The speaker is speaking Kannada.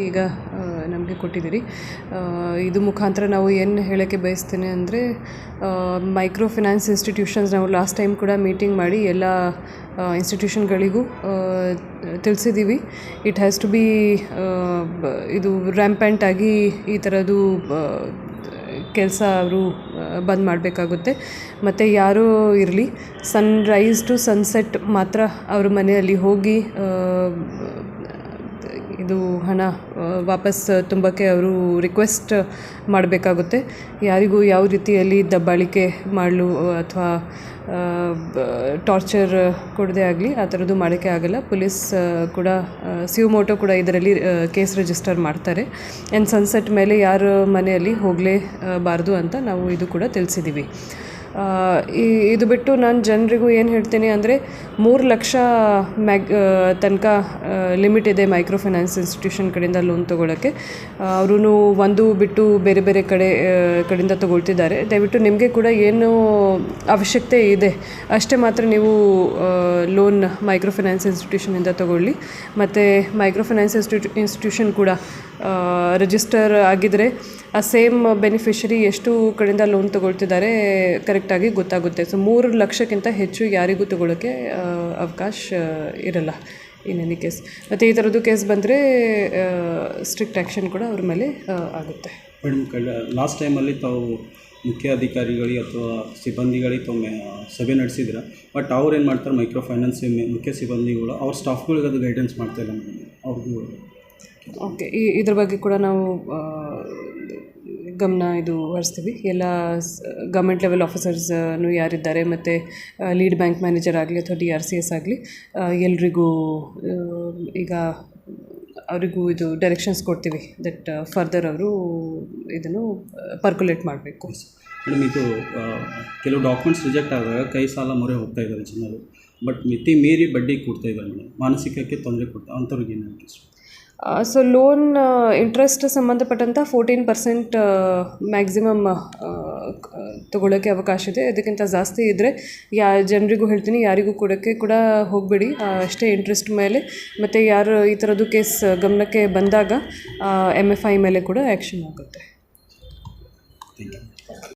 ಈಗ ನಮಗೆ ಕೊಟ್ಟಿದ್ದೀರಿ. ಇದು ಮುಖಾಂತರ ನಾವು ಏನು ಹೇಳೋಕ್ಕೆ ಬಯಸ್ತೇನೆ ಅಂದರೆ ಮೈಕ್ರೋ ಫಿನಾನ್ಸ್ ಇನ್ಸ್ಟಿಟ್ಯೂಷನ್ಸ್ ನಾವು ಲಾಸ್ಟ್ ಟೈಮ್ ಕೂಡ ಮೀಟಿಂಗ್ ಮಾಡಿ ಎಲ್ಲ ಇನ್ಸ್ಟಿಟ್ಯೂಷನ್ಗಳಿಗೂ ತಿಳಿಸಿದ್ದೀವಿ. ಇಟ್ ಹ್ಯಾಸ್ ಟು ಬಿ, ಇದು ರ್ಯಾಂಪೆಂಟ್ ಆಗಿ ಈ ಥರದ್ದು ಕೆಲಸ ಅವರು ಬಂದ್ ಮಾಡಬೇಕಾಗುತ್ತೆ. ಮತ್ತು ಯಾರೂ ಇರಲಿ ಸನ್ರೈಸ್ ಟು ಸನ್ಸೆಟ್ ಮಾತ್ರ ಅವ್ರ ಮನೆಯಲ್ಲಿ ಹೋಗಿ ಇದು ಹಣ ವಾಪಸ್ ತುಂಬಕ್ಕೆ ಅವರು ರಿಕ್ವೆಸ್ಟ್ ಮಾಡಬೇಕಾಗುತ್ತೆ. ಯಾರಿಗೂ ಯಾವ ರೀತಿಯಲ್ಲಿ ದಬ್ಬಾಳಿಕೆ ಮಾಡಲು, ಅಥವಾ ಟಾರ್ಚರ್ ಕೊಡದೇ ಆಗಲಿ, ಆ ಥರದ್ದು ಮಾಡೋಕ್ಕೆ ಆಗಲ್ಲ. ಪೊಲೀಸ್ ಕೂಡ ಸಿವಮೋಟೋ ಕೂಡ ಇದರಲ್ಲಿ ಕೇಸ್ ರಿಜಿಸ್ಟರ್ ಮಾಡ್ತಾರೆ. ಆ್ಯಂಡ್ ಸನ್ಸೆಟ್ ಮೇಲೆ ಯಾರ ಮನೆಯಲ್ಲಿ ಹೋಗಲೇಬಾರ್ದು ಅಂತ ನಾವು ಇದು ಕೂಡ ತಿಳಿಸಿದ್ದೀವಿ ಈ ಇದು ಬಿಟ್ಟು ನಾನು ಜನರಿಗೂ ಏನು ಹೇಳ್ತೀನಿ ಅಂದರೆ ಮೂರು ಲಕ್ಷ ಮ್ಯಾಗ್ ತನಕ ಲಿಮಿಟ್ ಇದೆ ಮೈಕ್ರೋ ಫೈನಾನ್ಸ್ ಇನ್ಸ್ಟಿಟ್ಯೂಷನ್ ಕಡೆಯಿಂದ ಲೋನ್ ತೊಗೊಳಕ್ಕೆ. ಅವ್ರೂ ಒಂದು ಬಿಟ್ಟು ಬೇರೆ ಬೇರೆ ಕಡೆ ಕಡೆಯಿಂದ ತೊಗೊಳ್ತಿದ್ದಾರೆ. ದಯವಿಟ್ಟು ನಿಮಗೆ ಕೂಡ ಏನು ಅವಶ್ಯಕತೆ ಇದೆ, ಅಷ್ಟೇ ಮಾತ್ರ ನೀವು ಲೋನ್ ಮೈಕ್ರೋ ಫೈನಾನ್ಸ್ ಇನ್ಸ್ಟಿಟ್ಯೂಷನಿಂದ ತೊಗೊಳ್ಳಿ. ಮತ್ತು ಮೈಕ್ರೋ ಫೈನಾನ್ಸ್ ಇನ್ಸ್ಟಿಟ್ಯೂ ಇನ್ಸ್ಟಿಟ್ಯೂಷನ್ ಕೂಡ ರಿಜಿಸ್ಟರ್ ಆಗಿದ್ದರೆ ಆ ಸೇಮ್ ಬೆನಿಫಿಷರಿ ಎಷ್ಟು ಕಡೆಯಿಂದ ಲೋನ್ ತೊಗೊಳ್ತಿದ್ದಾರೆ ಕರೆಕ್ಟಾಗಿ ಗೊತ್ತಾಗುತ್ತೆ. ಸೊ ಮೂರು ಲಕ್ಷಕ್ಕಿಂತ ಹೆಚ್ಚು ಯಾರಿಗೂ ತೊಗೊಳಕ್ಕೆ ಅವಕಾಶ ಇರಲ್ಲ ಇನ್ ಎನಿ ಕೇಸ್ ಮತ್ತು ಈ ಥರದ್ದು ಕೇಸ್ ಬಂದರೆ ಸ್ಟ್ರಿಕ್ಟ್ ಆ್ಯಕ್ಷನ್ ಕೂಡ ಅವ್ರ ಮೇಲೆ ಆಗುತ್ತೆ. ಮೇಡಮ್ ಕಳ್ಳ ಲಾಸ್ಟ್ ಟೈಮಲ್ಲಿ ತಾವು ಮುಖ್ಯ ಅಧಿಕಾರಿಗಳಿಗೆ ಅಥವಾ ಸಿಬ್ಬಂದಿಗಳಿಗೆ ತಾವು ಸಭೆ ನಡೆಸಿದ್ರೆ? ಬಟ್ ಅವ್ರು ಏನು ಮಾಡ್ತಾರೆ ಮೈಕ್ರೋ ಫೈನಾನ್ಸ್ ಮುಖ್ಯ ಸಿಬ್ಬಂದಿಗಳು ಅವ್ರ ಸ್ಟಾಫ್ಗಳಿಗೆ ಅದು ಗೈಡೆನ್ಸ್ ಮಾಡ್ತಾ ಇಲ್ಲ ಮೇಡಮ್ ಅವ್ರಿಗೂ ಓಕೆ ಈ ಇದ್ರ ಬಗ್ಗೆ ಕೂಡ ನಾವು ಗಮನ ಇದು ಹರಿಸ್ತೀವಿ. ಎಲ್ಲ ಗವರ್ಮೆಂಟ್ ಲೆವೆಲ್ ಆಫೀಸರ್ಸ್ನು ಯಾರಿದ್ದಾರೆ, ಮತ್ತು ಲೀಡ್ ಬ್ಯಾಂಕ್ ಮ್ಯಾನೇಜರ್ ಆಗಲಿ ಅಥವಾ ಡಿ ಆರ್ ಸಿ ಎಸ್ ಆಗಲಿ ಎಲ್ರಿಗೂ ಈಗ ಅವರಿಗೂ ಇದು ಡೈರೆಕ್ಷನ್ಸ್ ಕೊಡ್ತೀವಿ ದಟ್ ಫರ್ದರ್ ಅವರು ಇದನ್ನು ಪರ್ಕುಲೇಟ್ ಮಾಡಬೇಕು. ಮೇಡಮ್ ಇದು ಕೆಲವು ಡಾಕ್ಯುಮೆಂಟ್ಸ್ ರಿಜೆಕ್ಟ್ ಆದಾಗ ಕೈ ಸಾಲ ಮೊರೆ ಹೋಗ್ತಾ ಇದ್ದಾರೆ ಜನರು. ಬಟ್ ಮಿತಿ ಮೀರಿ ಬಡ್ಡಿ ಕೊಡ್ತಾ ಇದ್ದಾರೆ ಮೇಡಮ್ ಮಾನಸಿಕಕ್ಕೆ ತೊಂದರೆ ಕೊಡ್ತಾ ಅಂಥವ್ರಿಗೆ ಏನು ಸೊ ಲೋನ್ ಇಂಟ್ರೆಸ್ಟ್ ಸಂಬಂಧಪಟ್ಟಂಥ ಫೋರ್ಟೀನ್ ಪರ್ಸೆಂಟ್ ಮ್ಯಾಕ್ಸಿಮಮ್ ತೊಗೊಳ್ಳೋಕ್ಕೆ ಅವಕಾಶ ಇದೆ. ಅದಕ್ಕಿಂತ ಜಾಸ್ತಿ ಇದ್ದರೆ ಯಾ, ಜನರಿಗೂ ಹೇಳ್ತೀನಿ, ಯಾರಿಗೂ ಕೊಡೋಕ್ಕೆ ಕೂಡ ಹೋಗಬೇಡಿ. ಅಷ್ಟೇ ಇಂಟ್ರೆಸ್ಟ್ ಮೇಲೆ. ಮತ್ತು ಯಾರು ಈ ಥರದ್ದು ಕೇಸ್ ಗಮನಕ್ಕೆ ಬಂದಾಗ ಎಂ ಎಫ್ ಐ ಮೇಲೆ ಕೂಡ ಆ್ಯಕ್ಷನ್ ಆಗುತ್ತೆ.